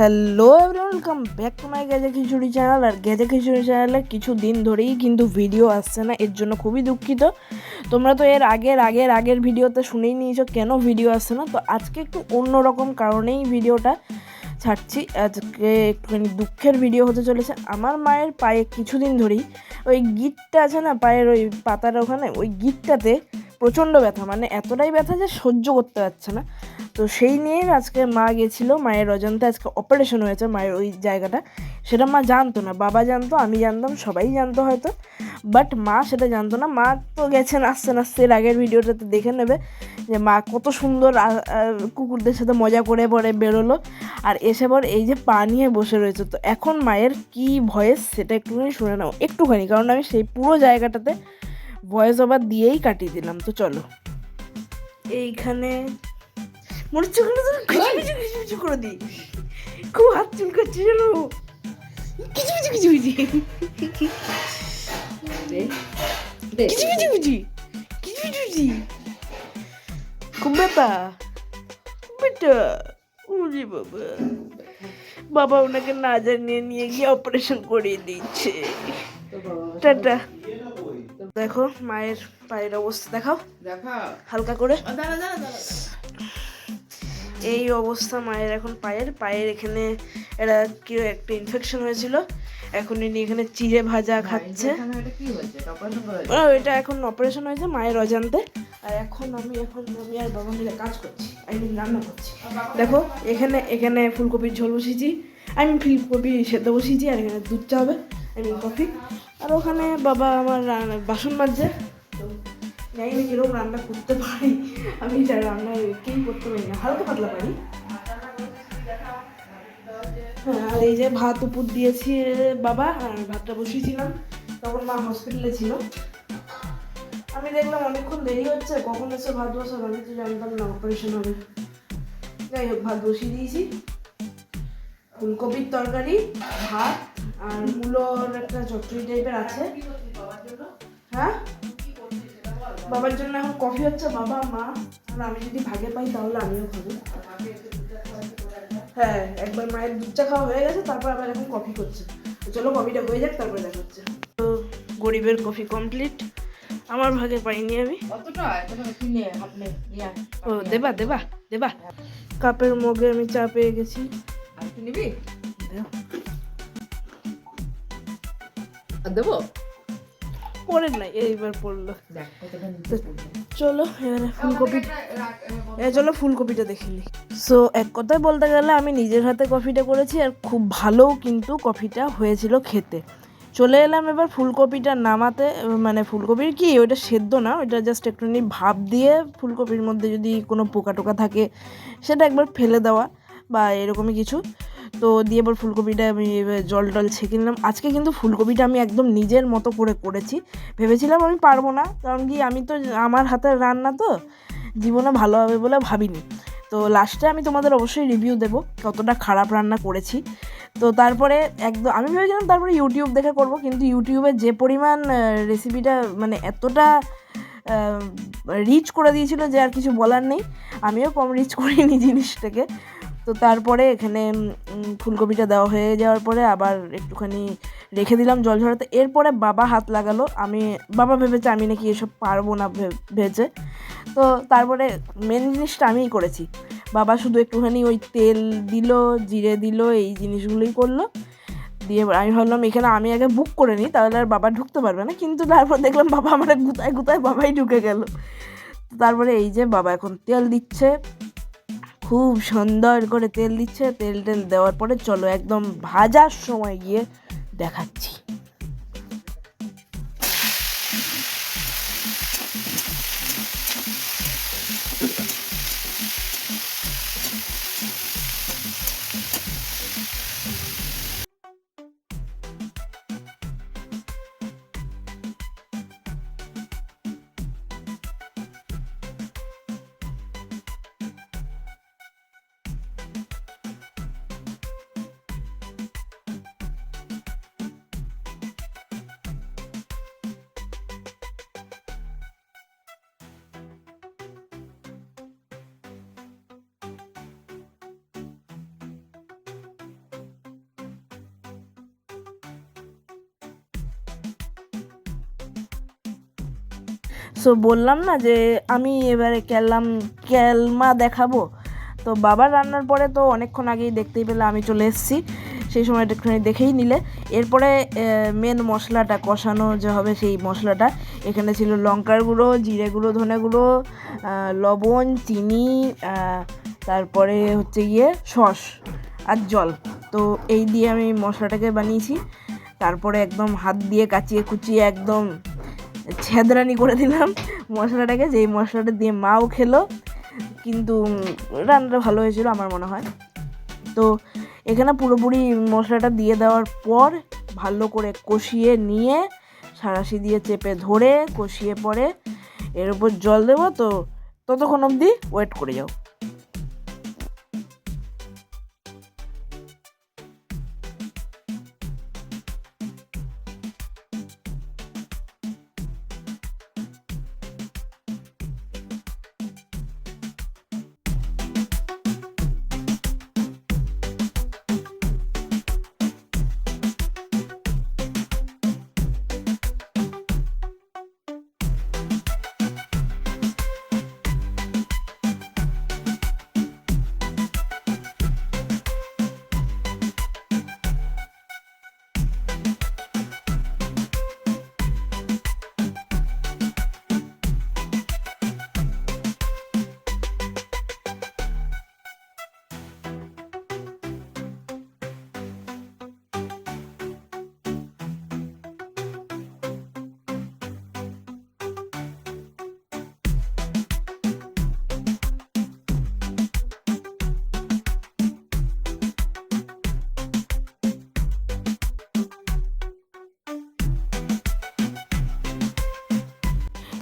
Hello welcome back to my গেজে khichuri channel আর গেজে খিচুড়ি চ্যানেলে কিছু দিন ধরেই কিন্তু ভিডিও আসছে না, এর জন্য খুবই দুঃখিত। তোমরা তো এর আগের আগের আগের ভিডিওতে শুনেই নিয়েছো কেন ভিডিও আসছে না? তো আজকে একটু অন্যরকম কারণেই ভিডিওটা ছাড়ছি। আজকে একটুখানি দুঃখের ভিডিও হতে চলেছে। আমার মায়ের পায়ে কিছুদিন ধরেই ওই গিটটা আছে না, পায়ের ওই পাতার ওখানে, ওই গিটটাতে প্রচণ্ড ব্যথা মানে এতটাই ব্যথা যে সহ্য করতে পারছে না। তো সেই নিয়েই আজকে মা গেছিল, মায়ের অজান্তে। আজকে অপারেশন হয়েছে মায়ের ওই জায়গাটা। সেটা মা জানতো না, বাবা জানতো, আমি জানতাম, সবাই জানতো হয়তো। বাট মা সেটা জানতো না। মা তো গেছেন আসতে আসতে, এর আগের ভিডিওটাতে দেখে নেবে যে মা কত সুন্দর কুকুরদের সাথে মজা করে পরে বেরোলো। আর এসে পর এই যে পা নিয়ে বসে রয়েছে, তো এখন মায়ের কি ভয়েস সেটা একটুখানি শুনে নাও। একটুখানি, কারণ আমি সেই পুরো জায়গাটাতে ভয়েস ওভার দিয়েই কাটিয়ে দিলাম। তো চলো। এইখানে মনে হচ্ছে ওখানে যেন কিছু কিছু কিছু কিছু করে দিই। খুব হাত চুলকাচ্ছে যেন কিছু কিছু কিছু কিছু কিছু কিছু কিছু কিছু কিছু কিছু খুব ব্যথা বেটা উরি বাবা। বাবা ওনাকে না জানিয়ে নিয়ে গিয়ে অপারেশন করিয়ে দিচ্ছে। টাটা। দেখো মায়ের পায়ের অবস্থা দেখাও। দেখা হালকা করে। দাঁড়া দাঁড়া দাঁড়া এই অবস্থা মায়ের এখন পায়ের। পায়ের এখানে এটা কি একটা ইনফেকশন হয়েছিল। এখন ইনি এখানে চিড়ে ভাজা খাচ্ছে। এখানে এটা এখন অপারেশন হয়েছে মায়ের অজান্তে। আর এখন আমি এখন আমি আর বাবা মিলে কাজ করছি। আই মিন রান্না করছি। দেখো এখানে এখানে ফুলকপির ঝোল বসিয়েছি। আমি ফুলকপি সেদ্ধ বসিয়েছি আর এখানে দুধ চা হবে। আই মিন কফি আর ওখানে বাবা আমার বাসন মাজছে। জানি না কীরকম রান্না করতে পারি আমি যা রান্না কেই করতে পারি না হালকা পাতলা পারি হ্যাঁ আর এই যে ভাত উপর দিয়েছি বাবা আর ভাতটা বসিয়েছিলাম তখন মা হসপিটালে ছিল আমি দেখলাম অনেকক্ষণ দেরি হচ্ছে কখন এসে ভাত বসাবো আমি তো জানতাম না অপারেশন হবে যাই হোক ভাত বসিয়ে দিয়েছি ফুলকপির তরকারি ভাত আর মূলোর একটা চচ্চড়ি টাইপের আছে হ্যাঁ বাবার জন্য এখন কফি হচ্ছে বাবা মা। আর আমি যদি ভাগে পাই তাহলে আমিও খাব। হ্যাঁ একবার মায়ের দুধ চা খাওয়া হয়ে গেছে তারপর আবার এখন কফি করছে। চলো কফিটা হয়ে যাক তারপরে দেখা হচ্ছে। তো গরিবের কফি কমপ্লিট আমার ভাগে পাইনি আমি। ও দেবা দেবা দেবা। কাপের মগে আমি চা পেয়ে গেছি। নিবি? দেবো? পরে নাই এইবার পড়ল। চলো এবারে ফুলকপি এ চলো ফুলকপিটা দেখে নিই সো এক কথায় বলতে গেলে আমি নিজের হাতে কফিটা করেছি আর খুব ভালোও কিন্তু কফিটা হয়েছিল খেতে। চলে এলাম এবার ফুলকপিটা নামাতে মানে ফুলকপির কি ওইটা সেদ্ধ না ওইটা জাস্ট একটুখানি ভাপ দিয়ে ফুলকপির মধ্যে যদি কোনো পোকা টোকা থাকে সেটা একবার ফেলে দেওয়া বা এরকমই কিছু। তো দিয়ে এবার ফুলকপিটা আমি জল টল ছেঁকে নিলাম। আজকে কিন্তু ফুলকপিটা আমি একদম নিজের মতো করে করেছি। ভেবেছিলাম আমি পারব না, কারণ কি আমি তো আমার হাতের রান্না তো, জীবনে ভালো হবে বলে ভাবিনি। তো লাস্টে আমি তোমাদের অবশ্যই রিভিউ দেবো কতটা খারাপ রান্না করেছি। তো তারপরে একদম, আমি ভেবেছিলাম তারপরে ইউটিউব দেখে করব, কিন্তু ইউটিউবে যে পরিমাণ রেসিপিটা মানে এতটা রিচ করে দিয়েছিল যে আর কিছু বলার নেই। আমিও কম রিচ করিনি জিনিসটাকে। তো তারপরে এখানে ফুলকপিটা দেওয়া হয়ে যাওয়ার পরে আবার একটুখানি রেখে দিলাম জল ঝরাতে। এরপরে বাবা হাত লাগালো। আমি, বাবা ভেবেছে আমি নাকি এসব পারব না ভেবেছে তো তারপরে মেন জিনিসটা আমিই করেছি। বাবা শুধু একটুখানি ওই তেল দিল, জিরে দিল, এই জিনিসগুলোই করল। দিয়ে আমি ভাবলাম, এখানে আমি আগে বুক করে নিই, তাহলে আর বাবা ঢুকতে পারবে না। কিন্তু তারপর দেখলাম বাবা আমার গুতায় গুতায় বাবাই ঢুকে গেল। তারপরে এই যে বাবা এখন তেল দিচ্ছে। খুব সুন্দর করে তেল দিচ্ছে, তেল টেল দেওয়ার পরে চলো একদম ভাজার সময় গিয়ে দেখাচ্ছি। সো বললাম না যে আমি এবারে কেলাম, কেলমা দেখাবো। তো বাবার রান্নার পরে তো অনেকক্ষণ আগেই দেখতেই পেলে আমি চলে এসেছি। সেই সময়টা একটুখানি দেখেই নিলে। এরপরে মেন মশলাটা কষানো যে হবে সেই মশলাটা। এখানে ছিল লঙ্কার গুঁড়ো, জিরে গুঁড়ো, ধনে গুঁড়ো লবণ, চিনি তারপরে হচ্ছে গিয়ে সস আর জল। তো এই দিয়ে আমি মশলাটাকে বানিয়েছি। তারপরে একদম হাত দিয়ে কাচিয়ে কুচিয়ে একদম ছেদরানি করে দিলাম মশলাটাকে, যেই মশলাটা দিয়ে মাও খেলো। কিন্তু রান্নাটা ভালো হয়েছিল আমার মনে হয়। তো এখানে পুরোপুরি মশলাটা দিয়ে দেওয়ার পর ভালো করে কষিয়ে নিয়ে সারাশি দিয়ে চেপে ধরে কষিয়ে পরে এর উপর জল দেবো। তো ততক্ষণ অবধি ওয়েট করে যাও।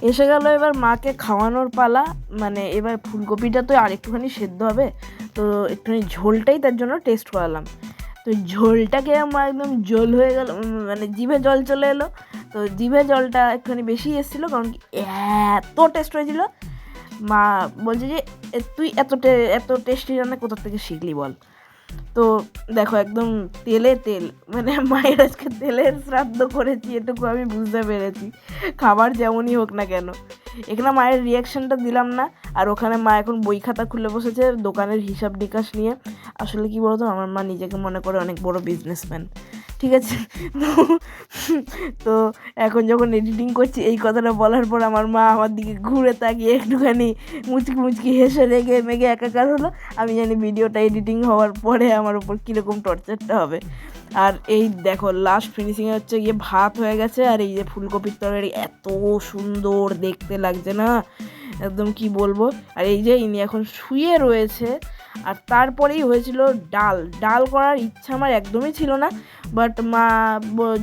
এসে গেল এবার মাকে খাওয়ানোর পালা। মানে এবার ফুলকপিটা তো আর একটুখানি সেদ্ধ হবে। তো একটুখানি ঝোলটাই তার জন্য টেস্ট করালাম। তো ঝোলটাকে আমার একদম জল হয়ে গেল মানে জিভে জল চলে এলো। তো জিভে জলটা একটুখানি বেশি এসেছিল, কারণ কি এত টেস্ট হয়েছিল। মা বলছে যে তুই এত এত টেস্টি রান্না কোথা থেকে শিখলি বল? তো দেখো একদম তেলে তেল মানে মায়ের আজকে তেলের শ্রাদ্ধ করেছি এটুকু আমি বুঝতে পেরেছি। খাবার যেমনই হোক না কেন। এখানে মায়ের রিয়াকশানটা দিলাম না, আর ওখানে মা এখন বই খাতা খুলে বসেছে দোকানের হিসাব নিকাশ নিয়ে। আসলে কি বলতো, আমার মা নিজেকে মনে করে অনেক বড় বিজনেসম্যান ঠিক আছে? তো- এখন যখন এডিটিং করছি, এই কথাটা বলার পর আমার মা আমার দিকে ঘুরে তাকিয়ে একটুখানি মুচকি মুচকি হেসে রেগে মেগে একাকার হলো। আমি জানি ভিডিওটা এডিটিং হওয়ার পরে আমার উপর কীরকম টর্চারটা হবে। আর এই দেখো লাস্ট ফিনিশিংয়ে হচ্ছে গিয়ে ভাত হয়ে গেছে, আর এই যে ফুলকপির তরকারি এত সুন্দর দেখতে লাগছে না? একদম কি বলব? আর এই যে ইনি এখন শুয়ে রয়েছে আর তারপরেই হয়েছিল ডাল। ডাল করার ইচ্ছা আমার একদমই ছিল না বাট মা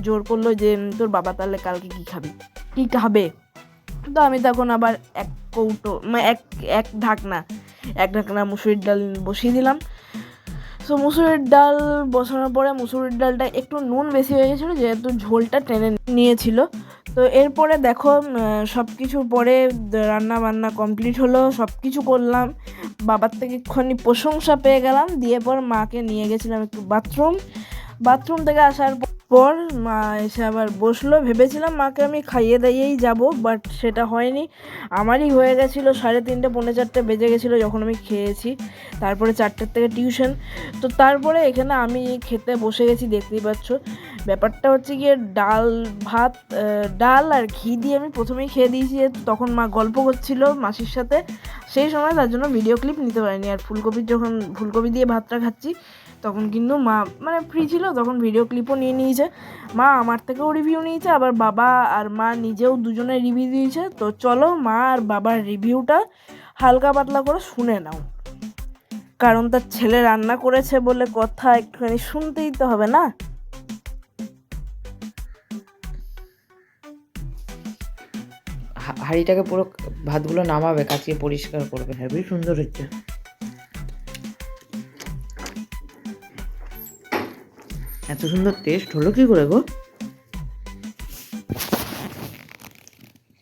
জোর করল যে তোর বাবা তাহলে কালকে কী খাবি? কী খাবে? তো আমি তখন আবার এক কৌটো মানে এক এক ঢাকনা এক ঢাকনা মুসুরির ডাল বসিয়ে দিলাম। সো মুসুরির ডাল বসানোর পরে মুসুরির ডালটা একটু নুন বেশি হয়ে গেছিল, যেহেতু ঝোলটা টেনে নিয়েছিল। তো এরপরে দেখো সব কিছুর পরে রান্না বান্না কমপ্লিট হলো সব কিছু করলাম। বাবার থেকে একটুখানি প্রশংসা পেয়ে গেলাম, দিয়ে পর মাকে নিয়ে গেছিলাম একটু বাথরুম বাথরুম থেকে আসার পর মা এসে আবার বসল, ভেবেছিলাম মাকে আমি খাইয়ে দাইয়েই যাব বাট সেটা হয়নি। আমারই হয়ে গেছিল, সাড়ে তিনটে, পৌনে চারটে বেজে গেছিল যখন আমি খেয়েছি। তারপরে চারটের থেকে টিউশন তো তারপরে এখানে আমি খেতে বসে গেছি, দেখতেই পাচ্ছ। ব্যাপারটা হচ্ছে গিয়ে ডাল, ভাত ডাল আর ঘি দিয়ে আমি প্রথমেই খেয়ে দিয়েছি তখন মা গল্প করছিল মাসির সাথে। সেই সময় তার জন্য ভিডিও ক্লিপ নিতে পারিনি। আর ফুলকপির যখন, ফুলকপি দিয়ে ভাতটা খাচ্ছি, তখন কিন্তু মা মানে ফ্রি ছিল, তখন ভিডিও ক্লিপও নিয়ে নিয়েছে। মা আমার থেকেও রিভিউ নিয়েছে, আবার বাবা আর মা নিজেও দুজনে রিভিউ দিয়েছে। তো চলো মা আর বাবার রিভিউটা হালকা পাতলা করে শুনে নাও। কারণ তার ছেলে রান্না করেছে বলে কথা একটুখানি শুনতেই তো হবে না? হাঁড়িটাকে পুরো ভাতগুলো নামাবে কাচিয়ে পরিষ্কার করবে। হেবি সুন্দর হচ্ছে এত সুন্দর টেস্ট হলো কি করে গো?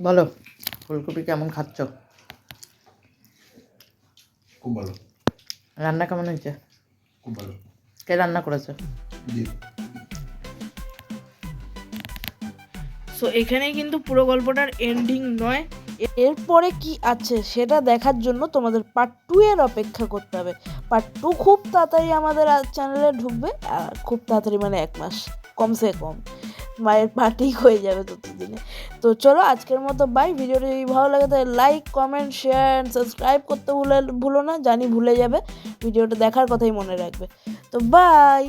বলো ফুলকপি কেমন খাচ্ছ? খুব ভালো। রান্না কেমন হয়েছে? খুব ভালো। কে রান্না করেছে? সো এখানেই কিন্তু পুরো গল্পটার এন্ডিং নয়। এরপরে কি আছে সেটা দেখার জন্য তোমাদের পার্ট টু এর অপেক্ষা করতে হবে। পার্ট টু খুব তাড়াতাড়ি আমাদের চ্যানেলে ঢুকবে, আর খুব তাড়াতাড়ি মানে এক মাস, কমসে কম। মায়ের পার্টি হয়ে যাবে ততদিনে। তো চলো আজকের মতো বাই ভিডিওটা যদি ভালো লাগে তাহলে like comment share and subscribe করতে ভুলে ভুলো না, জানি ভুলে যাবে। ভিডিওটা দেখার কথাই মনে রাখবে। তো বাই